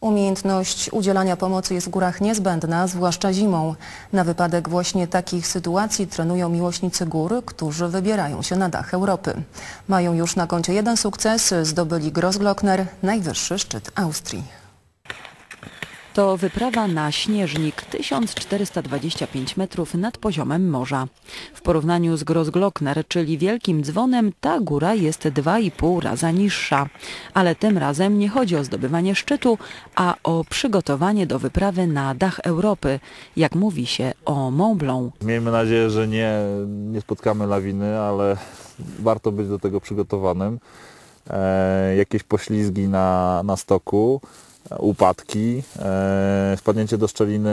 Umiejętność udzielania pomocy jest w górach niezbędna, zwłaszcza zimą. Na wypadek właśnie takich sytuacji trenują miłośnicy gór, którzy wybierają się na dach Europy. Mają już na koncie jeden sukces, zdobyli Grossglockner, najwyższy szczyt Austrii. To wyprawa na Śnieżnik 1425 metrów nad poziomem morza. W porównaniu z Grossglockner, czyli Wielkim Dzwonem, ta góra jest 2,5 raza niższa. Ale tym razem nie chodzi o zdobywanie szczytu, a o przygotowanie do wyprawy na dach Europy, jak mówi się o Mont Blanc. Miejmy nadzieję, że nie, nie spotkamy lawiny, ale warto być do tego przygotowanym. E, jakieś poślizgi na, na stoku, upadki, e, spadnięcie do szczeliny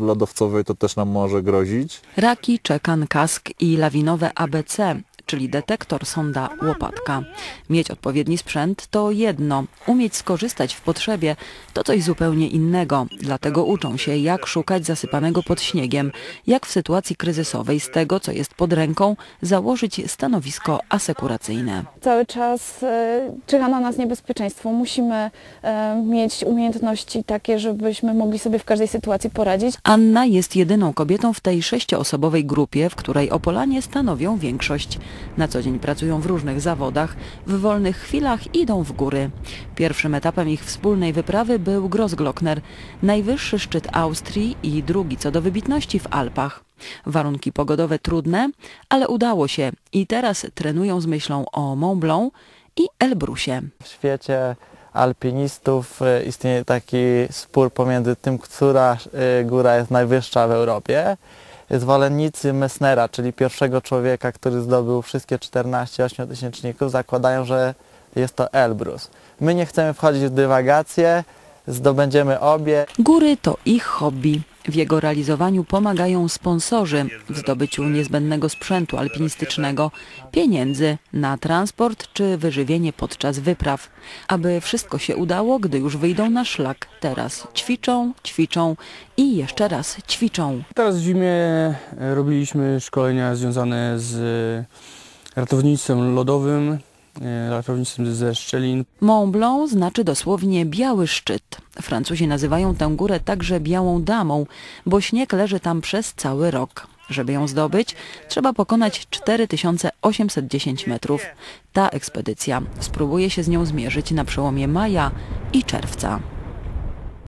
lodowcowej to też nam może grozić. Raki, czekan, kask i lawinowe ABC, czyli detektor, sonda, łopatka. Mieć odpowiedni sprzęt to jedno, umieć skorzystać w potrzebie to coś zupełnie innego. Dlatego uczą się, jak szukać zasypanego pod śniegiem, jak w sytuacji kryzysowej z tego, co jest pod ręką, założyć stanowisko asekuracyjne. Cały czas e, czyha na nas niebezpieczeństwo. Musimy e, mieć umiejętności takie, żebyśmy mogli sobie w każdej sytuacji poradzić. Anna jest jedyną kobietą w tej sześcioosobowej grupie, w której Opolanie stanowią większość. Na co dzień pracują w różnych zawodach, w wolnych chwilach idą w góry. Pierwszym etapem ich wspólnej wyprawy był Grossglockner, najwyższy szczyt Austrii i drugi co do wybitności w Alpach. Warunki pogodowe trudne, ale udało się i teraz trenują z myślą o Mont Blanc i Elbrusie. W świecie alpinistów e, istnieje taki spór pomiędzy tym, która e, góra jest najwyższa w Europie. Zwolennicy Messnera, czyli pierwszego człowieka, który zdobył wszystkie 14 ośmiotysięczników, zakładają, że jest to Elbrus. My nie chcemy wchodzić w dywagacje, zdobędziemy obie. Góry to ich hobby. W jego realizowaniu pomagają sponsorzy w zdobyciu niezbędnego sprzętu alpinistycznego, pieniędzy na transport czy wyżywienie podczas wypraw. Aby wszystko się udało, gdy już wyjdą na szlak, teraz ćwiczą, ćwiczą i jeszcze raz ćwiczą. Teraz w zimie e, robiliśmy szkolenia związane z e, ratownictwem lodowym, e, ze szczelin. Mont Blanc znaczy dosłownie biały szczyt. Francuzi nazywają tę górę także białą damą, bo śnieg leży tam przez cały rok. Żeby ją zdobyć, trzeba pokonać 4810 metrów. Ta ekspedycja spróbuje się z nią zmierzyć na przełomie maja i czerwca.